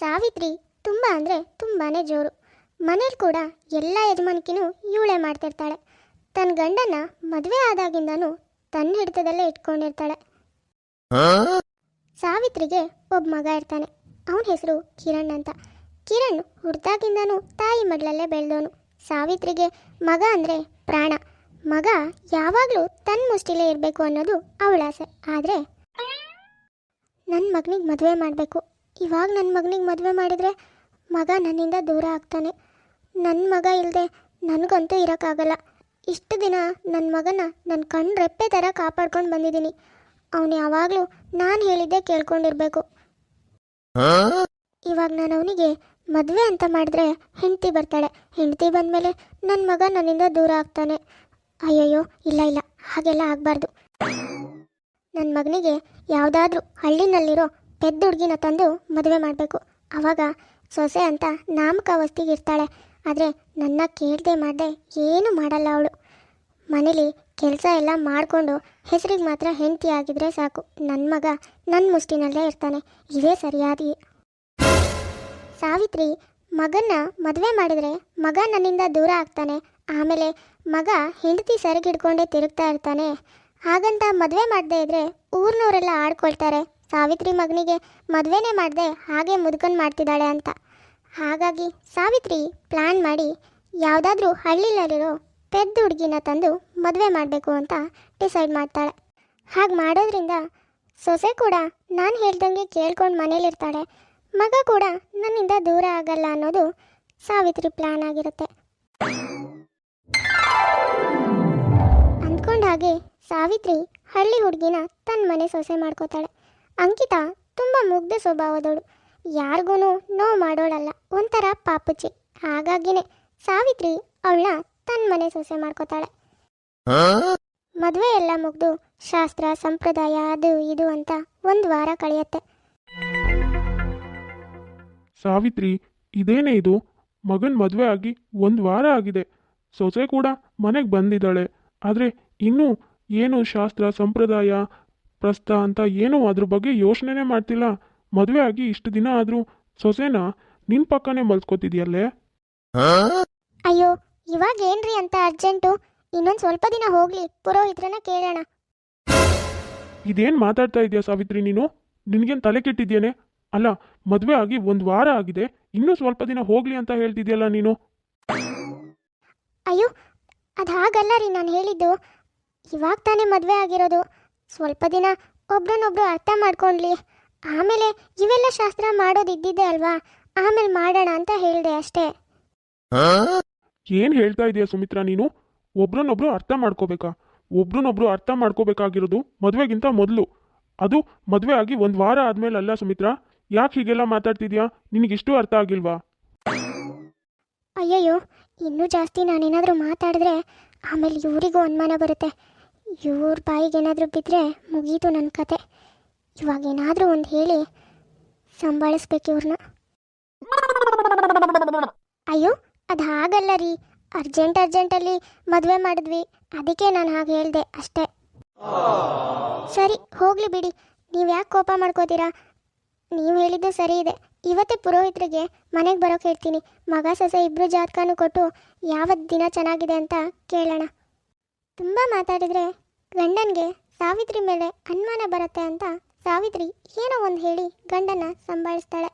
ಸಾವಿತ್ರಿ ತುಂಬ ಅಂದರೆ ತುಂಬಾ ಜೋರು. ಮನೇಲಿ ಕೂಡ ಎಲ್ಲ ಯಜಮಾನಿಕಿನೂ ಇವಳೆ ಮಾಡ್ತಿರ್ತಾಳೆ. ತನ್ನ ಗಂಡನ ಮದುವೆ ಆದಾಗಿಂದನೂ ತನ್ನ ಹಿಡಿತದಲ್ಲೇ ಇಟ್ಕೊಂಡಿರ್ತಾಳೆ. ಸಾವಿತ್ರಿಗೆ ಒಬ್ಬ ಮಗ ಇರ್ತಾನೆ. ಅವನ ಹೆಸರು ಕಿರಣ್ ಅಂತ. ಕಿರಣ್ ಹುಡ್ದಾಗಿಂದನೂ ತಾಯಿ ಮಗಳಲ್ಲೇ ಬೆಳೆದವನು ಸಾವಿತ್ರಿಗೆ ಮಗ ಅಂದರೆ ಪ್ರಾಣ. ಮಗ ಯಾವಾಗಲೂ ತನ್ನ ಮುಷ್ಟಿಲೇ ಇರಬೇಕು ಅನ್ನೋದು ಅವಳ ಆಸೆ. ಆದರೆ ನನ್ನ ಮಗನಿಗೆ ಮದುವೆ ಮಾಡಬೇಕು. ಇವಾಗ ನನ್ನ ಮಗನಿಗೆ ಮದುವೆ ಮಾಡಿದರೆ ಮಗ ನನ್ನಿಂದ ದೂರ ಆಗ್ತಾನೆ. ನನ್ನ ಮಗ ಇಲ್ಲದೆ ನನಗಂತೂ ಇರೋಕ್ಕಾಗಲ್ಲ. ಇಷ್ಟು ದಿನ ನನ್ನ ಮಗನ ನನ್ನ ಕಣ್ಣು ರೆಪ್ಪೆ ಥರ ಕಾಪಾಡ್ಕೊಂಡು ಬಂದಿದ್ದೀನಿ. ಅವನು ಯಾವಾಗಲೂ ನಾನು ಹೇಳಿದ್ದೆ ಕೇಳ್ಕೊಂಡಿರ್ಬೇಕು. ಇವಾಗ ನಾನು ಅವನಿಗೆ ಮದುವೆ ಅಂತ ಮಾಡಿದ್ರೆ ಹೆಂಡತಿ ಬರ್ತಾಳೆ. ಹೆಂಡತಿ ಬಂದಮೇಲೆ ನನ್ನ ಮಗ ನನ್ನಿಂದ ದೂರ ಆಗ್ತಾನೆ. ಅಯ್ಯಯ್ಯೋ, ಇಲ್ಲ ಇಲ್ಲ, ಹಾಗೆಲ್ಲ ಆಗಬಾರ್ದು. ನನ್ನ ಮಗನಿಗೆ ಯಾವುದಾದ್ರೂ ಹಳ್ಳಿನಲ್ಲಿರೋ ಪೆದ್ದ ಹುಡುಗಿನ ತಂದು ಮದುವೆ ಮಾಡಬೇಕು. ಆವಾಗ ಸೊಸೆ ಅಂತ ನಾಮಕ ವಸ್ತಿಗೆ ಇರ್ತಾಳೆ. ಆದರೆ ನನ್ನ ಕೇಳದೆ ಮಾಡದೆ ಏನೂ ಮಾಡಲ್ಲ ಅವಳು. ಮನೇಲಿ ಕೆಲಸ ಎಲ್ಲ ಮಾಡಿಕೊಂಡು ಹೆಸರಿಗೆ ಮಾತ್ರ ಹೆಂಡತಿ ಆಗಿದ್ರೆ ಸಾಕು. ನನ್ನ ಮಗ ನನ್ನ ಮುಷ್ಟಿನಲ್ಲೇ ಇರ್ತಾನೆ. ಇದೇ ಸರಿಯಾದಿ ಸಾವಿತ್ರಿ ಮಗನ್ನ ಮದುವೆ ಮಾಡಿದರೆ ಮಗ ನನ್ನಿಂದ ದೂರ ಆಗ್ತಾನೆ. ಆಮೇಲೆ ಮಗ ಹೆಂಡತಿ ಸೆರಗಿಡ್ಕೊಂಡೇ ತಿರುಗ್ತಾ ಇರ್ತಾನೆ. ಹಾಗಂತ ಮದುವೆ ಮಾಡದೇ ಇದ್ರೆ ಊರಿನವರೆಲ್ಲ ಆಡ್ಕೊಳ್ತಾರೆ. ಸಾವಿತ್ರಿ ಮಗನಿಗೆ ಮದುವೆನೇ ಮಾಡಿದೆ ಹಾಗೆ ಮುದುಕನ್ ಮಾಡ್ತಿದ್ದಾಳೆ ಅಂತ. ಹಾಗಾಗಿ ಸಾವಿತ್ರಿ ಪ್ಲ್ಯಾನ್ ಮಾಡಿ ಯಾವುದಾದ್ರೂ ಹಳ್ಳಿಲಲ್ಲಿರೋ ಪೆದ್ದ ಹುಡುಗಿನ ತಂದು ಮದುವೆ ಮಾಡಬೇಕು ಅಂತ ಡಿಸೈಡ್ ಮಾಡ್ತಾಳೆ. ಹಾಗೆ ಮಾಡೋದ್ರಿಂದ ಸೊಸೆ ಕೂಡ ನಾನು ಹೇಳ್ದಂಗೆ ಕೇಳ್ಕೊಂಡು ಮನೇಲಿರ್ತಾಳೆ. ಮಗ ಕೂಡ ನನ್ನಿಂದ ದೂರ ಆಗಲ್ಲ ಅನ್ನೋದು ಸಾವಿತ್ರಿ ಪ್ಲ್ಯಾನ್ ಆಗಿರುತ್ತೆ. ಅಂದ್ಕೊಂಡ ಹಾಗೆ ಸಾವಿತ್ರಿ ಹಳ್ಳಿ ಹುಡುಗಿನ ತನ್ನ ಮನೆ ಸೊಸೆ ಮಾಡ್ಕೋತಾಳೆ. ಅಂಕಿತಾ ತುಂಬ ಮುಗ್ಧ ಸ್ವಭಾವದವಳು. ಯಾರಿಗೂ ನೋವು ಮಾಡೋಳಲ್ಲ, ಒಂಥರ ಪಾಪುಚಿ ಹಾಗಾಗಿನೇ ಸಾವಿತ್ರಿ ಅವಳನ್ನ ತನ್ನ ಮನೆ ಸೊಸೆ ಮಾಡ್ಕೋತಾಳೆ. ಮದುವೆ ಎಲ್ಲ ಮುಗ್ದು ಶಾಸ್ತ್ರ, ಸಂಪ್ರದಾಯ, ಅದು ಇದು ಅಂತ ಒಂದು ವಾರ ಕಳೆಯತ್ತೆ. ಸಾವಿತ್ರಿ, ಇದೇನೇ ಇದು? ಮಗನ್ ಮದುವೆ ಆಗಿ ಒಂದು ವಾರ ಆಗಿದೆ. ಸೊಸೆ ಕೂಡ ಮನೆಗೆ ಬಂದಿದ್ದಾಳೆ. ಆದರೆ ಇನ್ನೂ ಏನು ಶಾಸ್ತ್ರ, ಸಂಪ್ರದಾಯ ಪ್ರಸ್ತ ಅಂತ ಏನೂ ಅದ್ರ ಬಗ್ಗೆ ಯೋಚನೆನೇ ಮಾಡ್ತಿಲ್ಲ. ಮದುವೆ ಆಗಿ ಇಷ್ಟು ದಿನ ಆದರೂ ಸೊಸೆನ ನಿನ್ ಪಕ್ಕನೇ ಮಲ್ಸ್ಕೊತಿದ್ಯಲ್ಲೇ? ಅಯ್ಯೋ ಇವಾಗ ಏನ್ರಿ ಅಂತ ಅರ್ಜೆಂಟು? ಇನ್ನೊಂದು ಸ್ವಲ್ಪ ದಿನ ಹೋಗ್ಲಿ ಪುರೋಹಿತ್ರನ ಕೇಳೋಣ. ಇದೇನು ಮಾತಾಡ್ತಾ ಇದೆಯಾ ಸಾವಿತ್ರಿ ನೀನು? ನಿನಗೇನು ತಲೆ ಕೆಟ್ಟಿದ್ಯೇನೆ? ಅಲ್ಲ ಮದುವೆ ಆಗಿ ಒಂದು ವಾರ ಆಗಿದೆ ಇನ್ನೂ ಸ್ವಲ್ಪ ದಿನ ಹೋಗ್ಲಿ ಅಂತ ಹೇಳ್ತಿದ್ಯಲ್ಲ ನೀನು? ಅಯ್ಯೋ ಅದು ಹಾಗಲ್ಲ ರೀ ನಾನು ಹೇಳಿದ್ದು. ಇವಾಗ ತಾನೇ ಮದುವೆ ಆಗಿರೋದು. ಸ್ವಲ್ಪ ದಿನ ಒಬ್ರನ್ನೊಬ್ರು ಅರ್ಥ ಮಾಡ್ಕೊಂಡ್ಲಿ. ಆಮೇಲೆ ಇವೆಲ್ಲ ಶಾಸ್ತ್ರ ಮಾಡೋದು ಇದ್ದಿದ್ದೆ ಅಲ್ವಾ? ಆಮೇಲೆ ಮಾಡೋಣ ಅಂತ ಹೇಳಿದೆ ಅಷ್ಟೇ. ಏನು ಹೇಳ್ತಾ ಇದೆಯಾ ಸುಮಿತ್ರಾ ನೀನು? ಒಬ್ರನ್ನೊಬ್ರು ಅರ್ಥ ಮಾಡ್ಕೋಬೇಕಾ? ಒಬ್ರನ್ನೊಬ್ರು ಅರ್ಥ ಮಾಡ್ಕೋಬೇಕಾಗಿರೋದು ಮದುವೆಗಿಂತ ಮೊದಲು. ಅದು ಮದುವೆ ಆಗಿ ಒಂದು ವಾರ ಆದ್ಮೇಲೆ ಅಲ್ಲ ಸುಮಿತ್ರಾ? ಯಾಕೆ ಹೀಗೆಲ್ಲ ಮಾತಾಡ್ತಿದ್ಯಾ? ನಿನಗಿಷ್ಟು ಅರ್ಥ ಆಗಿಲ್ವಾ? ಅಯ್ಯಯ್ಯೋ ಇನ್ನೂ ಜಾಸ್ತಿ ನಾನೇನಾದ್ರೂ ಮಾತಾಡಿದ್ರೆ ಆಮೇಲೆ ಇವರಿಗೂ ಅನುಮಾನ ಬರುತ್ತೆ. ಇವ್ರ ಬಾಯಿಗೆ ಏನಾದರೂ ಬಿದ್ದರೆ ಮುಗೀತು ನನ್ನ ಕತೆ. ಇವಾಗ ಏನಾದರೂ ಒಂದು ಹೇಳಿ ಸಂಭಾಳಿಸ್ಬೇಕು ಇವ್ರನ್ನ ಅಯ್ಯೋ, ಅದು ಹಾಗಲ್ಲ ರೀ. ಅರ್ಜೆಂಟ್ ಅರ್ಜೆಂಟಲ್ಲಿ ಮದುವೆ ಮಾಡಿದ್ವಿ. ಅದಕ್ಕೆ ನಾನು ಹಾಗೆ ಹೇಳಿದೆ ಅಷ್ಟೇ. ಸರಿ, ಹೋಗಲಿ ಬಿಡಿ. ನೀವು ಯಾಕೆ ಕೋಪ ಮಾಡ್ಕೋತೀರಾ? ನೀವು ಹೇಳಿದ್ದು ಸರಿ ಇದೆ. ಇವತ್ತೇ ಪುರೋಹಿತರಿಗೆ ಮನೆಗೆ ಬರೋಕೆ ಹೇಳ್ತೀನಿ. ಮಗ ಸೊಸೆ ಇಬ್ಬರು ಜಾತಕನೂ ಕೊಟ್ಟು ಯಾವತ್ತು ದಿನ ಚೆನ್ನಾಗಿದೆ ಅಂತ ಕೇಳೋಣ. ತುಂಬ ಮಾತಾಡಿದರೆ ಗಂಡನಿಗೆ ಸಾವಿತ್ರಿ ಮೇಲೆ ಅನುಮಾನ ಬರುತ್ತೆ ಅಂತ ಸಾವಿತ್ರಿ ಏನೋ ಒಂದು ಹೇಳಿ ಗಂಡನ ಸಂಭಾಳಿಸ್ತಾಳೆ.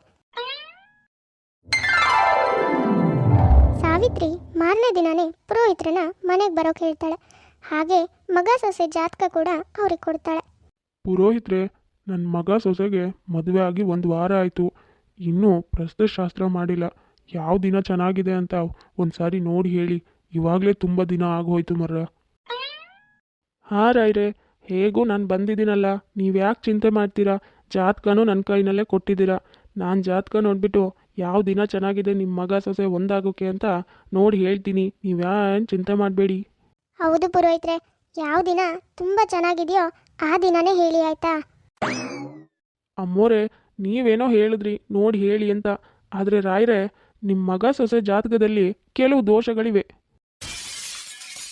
ಸಾವಿತ್ರಿ ಮಾರನೇ ದಿನನೇ ಪುರೋಹಿತ್ರನ ಮನೆಗೆ ಬರೋಕೆ ಹೇಳ್ತಾಳೆ. ಹಾಗೆ ಮಗ ಸೊಸೆ ಜಾತಕ ಕೂಡ ಅವ್ರಿಗೆ ಕೊಡ್ತಾಳೆ. ಪುರೋಹಿತ್ರೆ ನನ್ನ ಮಗ ಸೊಸೆಗೆ ಮದುವೆ ಆಗಿ ಒಂದು ವಾರ ಆಯಿತು. ಇನ್ನೂ ಪ್ರಸ್ತುತ ಶಾಸ್ತ್ರ ಮಾಡಿಲ್ಲ. ಯಾವ ದಿನ ಚೆನ್ನಾಗಿದೆ ಅಂತ ಒಂದು ಸಾರಿ ನೋಡಿ ಹೇಳಿ. ಇವಾಗಲೇ ತುಂಬ ದಿನ ಆಗೋಯ್ತು ಮರ್ರ. ಹಾಂ ರಾಯ್ರೆ ಹೇಗೂ ನಾನು ಬಂದಿದ್ದೀನಲ್ಲ ನೀವು ಯಾಕೆ ಚಿಂತೆ ಮಾಡ್ತೀರಾ? ಜಾತಕನೂ ನನ್ನ ಕೈನಲ್ಲೇ ಕೊಟ್ಟಿದ್ದೀರಾ. ನಾನು ಜಾತಕ ನೋಡಿಬಿಟ್ಟು ಯಾವ ದಿನ ಚೆನ್ನಾಗಿದೆ ನಿಮ್ಮ ಮಗ ಸೊಸೆ ಒಂದಾಗೋಕೆ ಅಂತ ನೋಡಿ ಹೇಳ್ತೀನಿ. ನೀವು ಏನು ಚಿಂತೆ ಮಾಡಬೇಡಿ. ಹೌದು ಪುರೋಹಿತ್ರೆ ಯಾವ ದಿನ ತುಂಬ ಚೆನ್ನಾಗಿದೆಯೋ ಆ ದಿನನೇ ಹೇಳಿ ಆಯ್ತಾ? ಅಮ್ಮೋರೆ ನೀವೇನೋ ಹೇಳಿದ್ರಿ ನೋಡಿ ಹೇಳಿ ಅಂತ. ಆದರೆ ರಾಯ್ರೆ ನಿಮ್ಮ ಮಗ ಸೊಸೆ ಜಾತಕದಲ್ಲಿ ಕೆಲವು ದೋಷಗಳಿವೆ.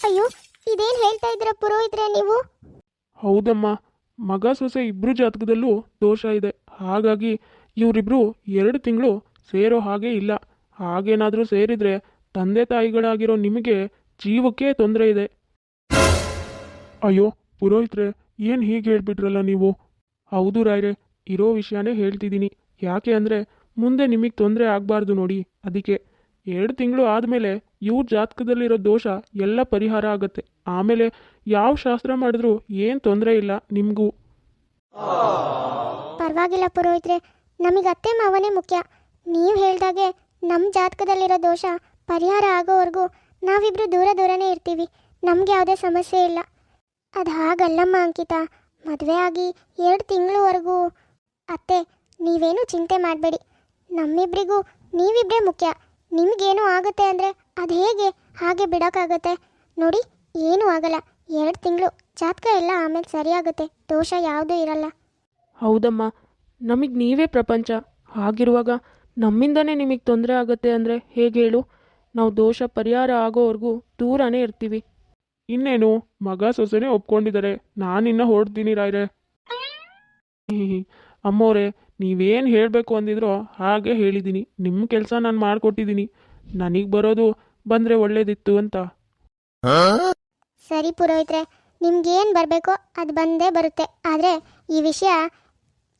ಅಯ್ಯೋ ಇದೇನು ಹೇಳ್ತಾ ಇದ್ದೀರಾ ಪುರೋಹಿತ್ರೆ ನೀವು? ಹೌದಮ್ಮ, ಮಗ ಸೊಸೆ ಇಬ್ಬರು ಜಾತಕದಲ್ಲೂ ದೋಷ ಇದೆ. ಹಾಗಾಗಿ ಇವರಿಬ್ರು ಎರಡು ತಿಂಗಳು ಸೇರೋ ಹಾಗೆ ಇಲ್ಲ. ಹಾಗೇನಾದರೂ ಸೇರಿದ್ರೆ ತಂದೆ ತಾಯಿಗಳಾಗಿರೋ ನಿಮಗೆ ಜೀವಕ್ಕೆ ತೊಂದರೆ ಇದೆ. ಅಯ್ಯೋ, ಪುರೋಹಿತ್ರೆ, ಏನು ಹೀಗೆ ಹೇಳ್ಬಿಟ್ರಲ್ಲ ನೀವು? ಹೌದು ರಾಯ್ರೆ, ಇರೋ ವಿಷಯನೇ ಹೇಳ್ತಿದ್ದೀನಿ. ಯಾಕೆ ಅಂದರೆ ಮುಂದೆ ನಿಮಗೆ ತೊಂದರೆ ಆಗಬಾರ್ದು ನೋಡಿ, ಅದಕ್ಕೆ. ಎರಡು ತಿಂಗಳು ಆದಮೇಲೆ ಇವ್ರ ಜಾತಕದಲ್ಲಿರೋ ದೋಷ ಎಲ್ಲ ಪರಿಹಾರ ಆಗುತ್ತೆ. ಆಮೇಲೆ ಯಾವ ಶಾಸ್ತ್ರ ಮಾಡಿದ್ರೂ ಏನು ತೊಂದರೆ ಇಲ್ಲ ನಿಮಗೂ. ಪರವಾಗಿಲ್ಲ ಪುರೋಹಿತ್ರೆ, ನಮಗೆ ಅತ್ತೆ ಮಾವನೇ ಮುಖ್ಯ. ನೀವು ಹೇಳ್ದಾಗೆ ನಮ್ಮ ಜಾತಕದಲ್ಲಿರೋ ದೋಷ ಪರಿಹಾರ ಆಗೋವರೆಗೂ ನಾವಿಬ್ರು ದೂರ ದೂರನೇ ಇರ್ತೀವಿ. ನಮ್ಗೆ ಯಾವುದೇ ಸಮಸ್ಯೆ ಇಲ್ಲ. ಅದು ಹಾಗಲ್ಲಮ್ಮ ಅಂಕಿತ. ಮದುವೆ ಆಗಿ ಎರಡು ತಿಂಗಳವರೆಗೂ. ಅತ್ತೆ, ನೀವೇನು ಚಿಂತೆ ಮಾಡಬೇಡಿ. ನಮ್ಮಿಬ್ರಿಗೂ ನೀವಿಬ್ಬರೇ ಮುಖ್ಯ. ನಿಮಗೇನು ಆಗುತ್ತೆ ಅಂದರೆ ಅದು ಹೇಗೆ? ಹಾಗೆ ಬಿಡೋಕ್ಕಾಗತ್ತೆ ನೋಡಿ ಏನೂ ಆಗಲ್ಲ. ಎರಡು ತಿಂಗಳು ಜಾತಕ ಎಲ್ಲ ಆಮೇಲೆ ಸರಿಯಾಗುತ್ತೆ. ದೋಷ ಯಾವುದೂ ಇರಲ್ಲ. ಹೌದಮ್ಮ. ನಮಗೆ ನೀವೇ ಪ್ರಪಂಚ. ಹಾಗಿರುವಾಗ ನಮ್ಮಿಂದನೇ ನಿಮಗೆ ತೊಂದರೆ ಆಗುತ್ತೆ ಅಂದರೆ ಹೇಗೆ ಹೇಳು? ನಾವು ದೋಷ ಪರಿಹಾರ ಆಗೋವರೆಗೂ ದೂರನೇ ಇರ್ತೀವಿ. ಇನ್ನೇನು? ಮಗ ಸೊಸೆನೇ ಒಪ್ಕೊಂಡಿದ್ದಾರೆ ನಾನಿನ್ನ ಹೊರಡ್ತೀನಿ ರಾಯ್ರೆ. ಅಮ್ಮೋರೆ, ನೀವೇನು ಹೇಳಬೇಕು ಅಂದಿದ್ರೋ ಹಾಗೆ ಹೇಳಿದ್ದೀನಿ ನಿಮ್ಮ ಕೆಲಸ ನಾನು ಮಾಡಿಕೊಟ್ಟಿದ್ದೀನಿ ನನಗೆ ಬರೋದು ಬಂದರೆ ಒಳ್ಳೇದಿತ್ತು ಅಂತ. ಸರಿ ಪುರೋಹಿತ್ರೆ, ನಿಮ್ಗೇನು ಬರಬೇಕೋ ಅದು ಬಂದೇ ಬರುತ್ತೆ. ಆದರೆ ಈ ವಿಷಯ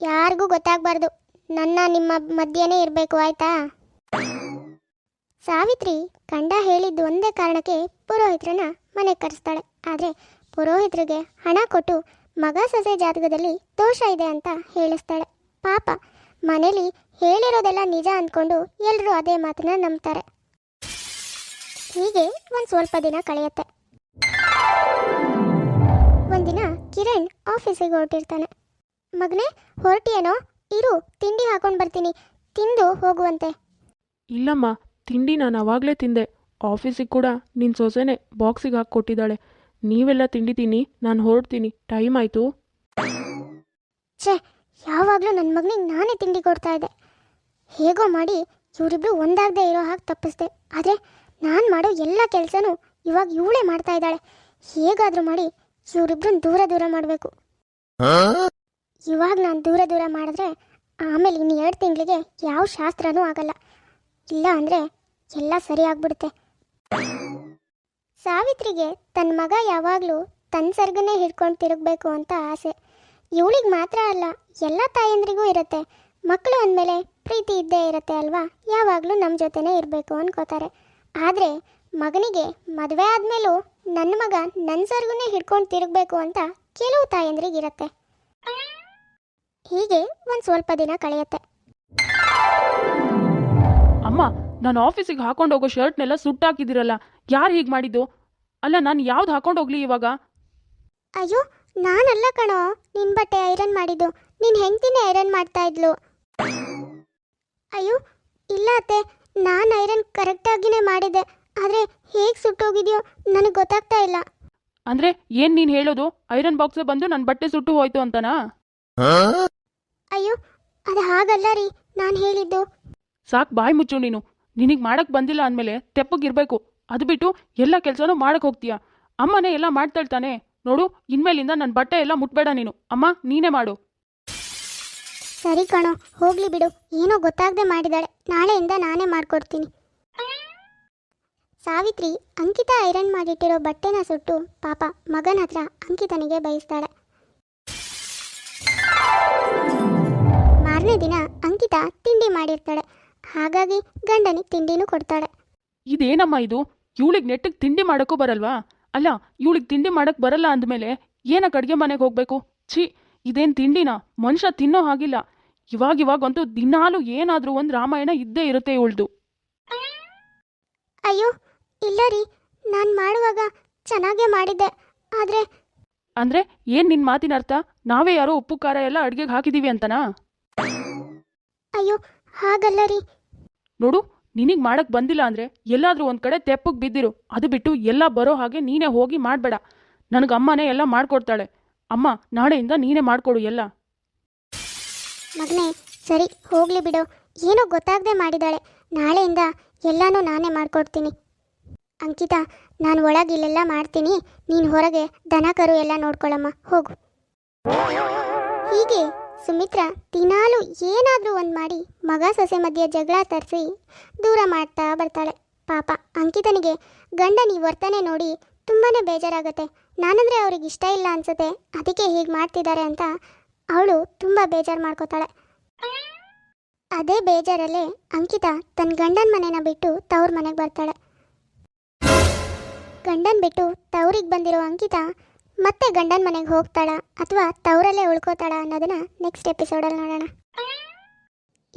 ಯಾರಿಗೂ ಗೊತ್ತಾಗಬಾರ್ದು. ನನ್ನ ನಿಮ್ಮ ಮಧ್ಯನೇ ಇರಬೇಕು, ಆಯ್ತಾ? ಸಾವಿತ್ರಿ ಕಂಡ ಹೇಳಿದ್ದು ಒಂದೇ ಕಾರಣಕ್ಕೆ ಪುರೋಹಿತ್ರನ ಮನೆಗೆ ಕರೆಸ್ತಾಳೆ. ಆದರೆ ಪುರೋಹಿತ್ರಿಗೆ ಹಣ ಕೊಟ್ಟು ಮಗ ಸೊಸೆ ಜಾತಕದಲ್ಲಿ ದೋಷ ಇದೆ ಅಂತ ಹೇಳಿಸ್ತಾಳೆ. ಪಾಪ, ಮನೇಲಿ ಹೇಳಿರೋದೆಲ್ಲ ನಿಜ ಅಂದ್ಕೊಂಡು ಎಲ್ಲರೂ ಅದೇ ಮಾತನ್ನ ನಂಬ್ತಾರೆ. ಹೀಗೆ ಒಂದು ಸ್ವಲ್ಪ ದಿನ ಕಳೆಯುತ್ತೆ. ಒಂದಿನ ಕಿರಣ್ ಆಫೀಸಿಗೆ ಹೊರಟಿರ್ತಾನೆ. ಮಗನೇ, ಹೊರಟಿಯೇನೋ? ಇರು, ತಿಂಡಿ ಹಾಕೊಂಡು ಬರ್ತೀನಿ. ತಿಂದು ಹೋಗುವಂತೆ. ಇಲ್ಲಮ್ಮ, ತಿಂಡಿ ನಾನು ಅವಾಗಲೇ ತಿಂದೆ. ಆಫೀಸಿಗೆ ಕೂಡ ನಿನ್ನ ಸೊಸೆನೆ ಬಾಕ್ಸಿಗೆ ಹಾಕಿ ಕೊಟ್ಟಿದ್ದಾಳೆ ನೀವೆಲ್ಲ ತಿಂಡಿದ್ದೀನಿ ನಾನು ಹೊರಡ್ತೀನಿ. ಟೈಮ್ ಆಯಿತು. ಛೇ, ಯಾವಾಗಲೂ ನನ್ನ ಮಗನಿಗೆ ನಾನೇ ತಿಂಡಿ ಕೊಡ್ತಾ ಇದ್ದೆ. ಹೇಗೋ ಮಾಡಿ ಇವರಿಬ್ರು ಒಂದಾಗದೆ ಇರೋ ಹಾಗೆ ತಪ್ಪಿಸ್ದೆ. ಆದರೆ ನಾನು ಮಾಡೋ ಎಲ್ಲ ಕೆಲಸನೂ ಇವಾಗ ಇವಳೇ ಮಾಡ್ತಾ ಇದ್ದಾಳೆ. ಹೇಗಾದರೂ ಮಾಡಿ ಇವರಿಬ್ರನ್ನ ದೂರ ದೂರ ಮಾಡಬೇಕು. ಇವಾಗ ನಾನು ದೂರ ದೂರ ಮಾಡಿದ್ರೆ ಆಮೇಲೆ ಇನ್ನು ಎರಡು ತಿಂಗಳಿಗೆ ಯಾವ ಶಾಸ್ತ್ರನೂ ಆಗಲ್ಲ. ಇಲ್ಲ ಅಂದರೆ ಎಲ್ಲ ಸರಿ ಆಗ್ಬಿಡುತ್ತೆ. ಸಾವಿತ್ರಿಗೆ ತನ್ನ ಮಗ ಯಾವಾಗಲೂ ತನ್ನ ಸರ್ಗನ್ನೇ ಹಿಡ್ಕೊಂಡು ತಿರುಗಬೇಕು ಅಂತ ಆಸೆ. ಇವಳಿಗೆ ಮಾತ್ರ ಅಲ್ಲ, ಎಲ್ಲ ತಾಯಂದ್ರಿಗೂ ಇರುತ್ತೆ. ಮಕ್ಕಳು ಅಂದಮೇಲೆ ಪ್ರೀತಿ ಇದ್ದೇ ಇರುತ್ತೆ ಅಲ್ವಾ? ಯಾವಾಗಲೂ ನಮ್ಮ ಜೊತೆನೇ ಇರಬೇಕು ಅನ್ಕೋತಾರೆ. ಆದರೆ ಮಗನಿಗೆ ಮದುವೆ ಆದಮೇಲೂ ನನ್ನ ಮಗ ನನ್ನ ಸರ್ಗುನೇ ಹಿಡ್ಕೊಂಡು ತಿರುಗಬೇಕು ಅಂತ ಕೆಲವು ತಾಯಂದ್ರಿಗಿರುತ್ತೆ ಹೀಗೆ ಒಂದು ಸ್ವಲ್ಪ ದಿನ ಕಳೆಯುತ್ತೆ. ಅಮ್ಮ ನಾನು ಆಫೀಸಿಗೆ ಹಾಕೊಂಡು ಹೋಗೋ ಶರ್ಟ್ನೆಲ್ಲ ಸುಟ್ಟಾಕಿದ್ದೀರಲ್ಲ ಯಾರು ಹೀಗೆ ಮಾಡಿದ್ದು? ಅಲ್ಲ ನಾನು ಯಾವ್ದು ಹಾಕೊಂಡು ಹೋಗ್ಲಿ ಇವಾಗ? ಅಯ್ಯೋ ನಾನಲ್ಲ ಕಣೋ ನಿನ್ ಬಟ್ಟೆ ಐರನ್ ಮಾಡಿದ್ದು. ನಿನ್ ಹೆಂಡ್ತಿನೇ ಐರನ್ ಮಾಡ್ತಾ ಇದ್ಲು. ಅಯ್ಯೋ ಇಲ್ಲ ಅತ್ತೆ ನಾನು ಐರನ್ ಕರೆಕ್ಟಾಗಿನೇ ಮಾಡಿದೆ ಆದರೆ ಹೇಗೆ ಸುಟ್ಟೋಗಿದೆಯೋ ನನಗೆ ಗೊತ್ತಾಗ್ತಾ ಇಲ್ಲ. ಅಂದ್ರೆ ಏನು ನೀನು ಹೇಳೋದು? ಐರನ್ ಬಾಕ್ಸ್ ಬಂದು ನನ್ನ ಬಟ್ಟೆ ಸುಟ್ಟು ಹೋಯ್ತು ಅಂತನಾ? ಅಯ್ಯೋ ಅದು ಹಾಗಲ್ಲ ರೀ ನಾನು ಹೇಳಿದ್ದು. ಸಾಕು ಬಾಯಿ ಮುಚ್ಚು ನೀನು. ನಿನಗೆ ಮಾಡೋಕ್ಕೆ ಬಂದಿಲ್ಲ ಅಂದಮೇಲೆ ತೆಪ್ಪಗಿರ್ಬೇಕು ಅದು ಬಿಟ್ಟು ಎಲ್ಲ ಕೆಲಸನೂ ಮಾಡಕ್ಕೆ ಹೋಗ್ತೀಯ. ಅಮ್ಮನೇ ಎಲ್ಲ ಮಾಡ್ತಾಳ್ತಾನೆ. ನೋಡು, ಇನ್ಮೇಲಿಂದ ನನ್ನ ಬಟ್ಟೆ ಎಲ್ಲ ಮುಟ್ಬೇಡ ನೀನು. ಅಮ್ಮ, ನೀನೇ ಮಾಡು. ಸರಿ ಕಣೋ, ಹೋಗ್ಲಿ ಬಿಡು. ಏನೋ ಗೊತ್ತಾಗದೆ ಮಾಡಿದಾಳೆ. ನಾಳೆಯಿಂದ ನಾನೇ ಮಾಡ್ಕೊಡ್ತೀನಿ. ಸಾವಿತ್ರಿ, ಅಂಕಿತ ಐರನ್ ಮಾಡಿಟ್ಟಿರೋ ಬಟ್ಟೆನ ಸುಟ್ಟು ಪಾಪ ಮಗನ ಹತ್ರ ಅಂಕಿತನಿಗೆ ಬಯಸ್ತಾಳೆ. ಮಾರನೇ ದಿನ ಅಂಕಿತ ತಿಂಡಿ ಮಾಡಿರ್ತಾಳೆ. ಹಾಗಾಗಿ ಗಂಡನಿಗೆ ತಿಂಡಿನೂ ಕೊಡ್ತಾಳೆ. ಇದೇನಮ್ಮ ಇದು? ಇವಳಿಗೆ ನೆಟ್ಟಿಗೆ ತಿಂಡಿ ಮಾಡೋಕ್ಕೂ ಬರಲ್ವಾ? ಅಲ್ಲ ಇವಳಿಗೆ ತಿಂಡಿ ಮಾಡಕ್ಕೆ ಬರಲ್ಲ ಅಂದಮೇಲೆ ಏನಕ್ಕೆ ಅಡುಗೆ ಮನೆಗೆ ಹೋಗಬೇಕು? ಛೀ ಇದೇನು ತಿಂಡಿನ? ಮನುಷ್ಯ ತಿನ್ನೋ ಹಾಗಿಲ್ಲ. ಇವಾಗಿವಾಗಂತೂ ದಿನಾಲು ಏನಾದರೂ ಒಂದು ರಾಮಾಯಣ ಇದ್ದೇ ಇರುತ್ತೆ ಇವಳ್ದು. ಅಯ್ಯೋ ಇಲ್ಲ ರೀ. ನಾನು ಮಾಡುವಾಗ ಚೆನ್ನಾಗೇ ಮಾಡಿದ್ದೆ. ಆದರೆ ಅಂದರೆ ಏನು ನಿನ್ನ ಮಾತಿನ ಅರ್ಥ? ನಾವೇ ಯಾರೋ ಉಪ್ಪು ಖಾರ ಎಲ್ಲ ಅಡುಗೆಗೆ ಹಾಕಿದ್ದೀವಿ ಅಂತನಾ? ಅಯ್ಯೋ ಹಾಗಲ್ಲ ರೀ. ನೋಡು, ನಿನಗೆ ಮಾಡಕ್ಕೆ ಬಂದಿಲ್ಲ ಅಂದರೆ ಎಲ್ಲಾದರೂ ಒಂದು ಕಡೆ ತೆಪ್ಪಗೆ ಬಿದ್ದಿರು. ಅದು ಬಿಟ್ಟು ಎಲ್ಲ ಬರೋ ಹಾಗೆ ನೀನೇ ಹೋಗಿ ಮಾಡಬೇಡ. ನನಗೆ ಅಮ್ಮನೇ ಎಲ್ಲ ಮಾಡಿಕೊಡ್ತಾಳೆ. ಅಮ್ಮ, ನಾಳೆಯಿಂದ ನೀನೇ ಮಾಡಿಕೊಡು ಎಲ್ಲ. ಮಗನೇ, ಸರಿ, ಹೋಗ್ಲಿ ಬಿಡು. ಏನೋ ಗೊತ್ತಾಗದೆ ಮಾಡಿದಾಳೆ. ನಾಳೆಯಿಂದ ಎಲ್ಲಾನು ನಾನೇ ಮಾಡಿಕೊಡ್ತೀನಿ. ಅಂಕಿತ, ನಾನು ಒಳಗೆ ಇಲ್ಲೆಲ್ಲ ಮಾಡ್ತೀನಿ. ನೀನು ಹೊರಗೆ ದನ ಕರು ಎಲ್ಲ ನೋಡ್ಕೊಳ್ಳಮ್ಮ ಹೋಗು. ಹೀಗೆ ಸುಮಿತ್ರಾ, ದಿನಾಲು ಏನಾದರೂ ಒಂದು ಮಾಡಿ ಮಗ ಸೊಸೆ ಮಧ್ಯೆ ಜಗಳ ತರಿಸಿ ದೂರ ಮಾಡ್ತಾ ಬರ್ತಾಳೆ. ಪಾಪ, ಅಂಕಿತನಿಗೆ ಗಂಡನ ಈ ವರ್ತನೆ ನೋಡಿ ತುಂಬಾ ಬೇಜಾರಾಗುತ್ತೆ. ನಾನಂದರೆ ಅವ್ರಿಗೆ ಇಷ್ಟ ಇಲ್ಲ ಅನ್ಸುತ್ತೆ. ಅದಕ್ಕೆ ಹೀಗೆ ಮಾಡ್ತಿದ್ದಾರೆ ಅಂತ ಅವಳು ತುಂಬ ಬೇಜಾರು ಮಾಡ್ಕೋತಾಳೆ. ಅದೇ ಬೇಜಾರಲ್ಲೇ ಅಂಕಿತ ತನ್ನ ಗಂಡನ ಮನೆನ ಬಿಟ್ಟು ತವ್ರ ಮನೆಗೆ ಬರ್ತಾಳೆ. ಗಂಡನ್ ಬಿಟ್ಟು ತವ್ರಿಗೆ ಬಂದಿರೋ ಅಂಕಿತಾ ಮತ್ತೆ ಗಂಡನ ಮನೆಗೆ ಹೋಗ್ತಾಳ ಅಥವಾ ತವರಲ್ಲೇ ಉಳ್ಕೋತಾಳ ಅನ್ನೋದನ್ನ ನೆಕ್ಸ್ಟ್ ಎಪಿಸೋಡಲ್ಲಿ ನೋಡೋಣ.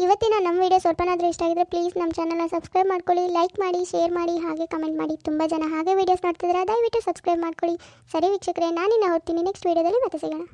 ಇವತ್ತಿನ ನಮ್ಮ ವಿಡಿಯೋ ಸ್ವಲ್ಪನಾದರೂ ಇಷ್ಟ ಆಗಿದ್ರೆ ಪ್ಲೀಸ್ ನಮ್ಮ ಚಾನಲ್ನ ಸಬ್ಸ್ಕ್ರೈಬ್ ಮಾಡ್ಕೊಳ್ಳಿ ಲೈಕ್ ಮಾಡಿ ಶೇರ್ ಮಾಡಿ, ಹಾಗೆ ಕಮೆಂಟ್ ಮಾಡಿ. ತುಂಬ ಜನ ಹಾಗೆ ವೀಡಿಯೋಸ್ ನೋಡ್ತಿದ್ರೆ ದಯವಿಟ್ಟು ಸಬ್ಸ್ಕ್ರೈಬ್ ಮಾಡ್ಕೊಳ್ಳಿ. ಸರಿ ವೀಕ್ಷಕರೇ, ನಾನಿನ್ನ ಹೋಗ್ತೀನಿ ನೆಕ್ಸ್ಟ್ ವೀಡಿಯೋದಲ್ಲಿ ಮತ್ತೆ ಸಿಗೋಣ.